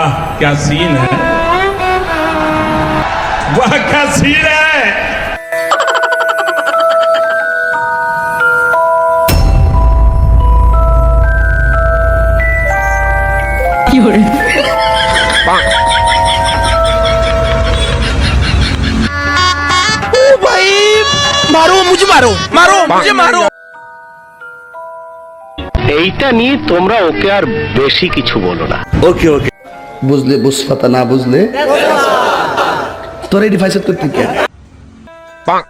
क्या सीन है वाह क्या सीन है मारो मुझे मारो मारो मुझे मारो এইটা নিয়ে তোমরা ওকে আর বেশি কিছু বলো না ওকে ওকে বুঝলে বুসফাতা না বুঝলে? তোর এটি ফাইসত করতে কে? পাক।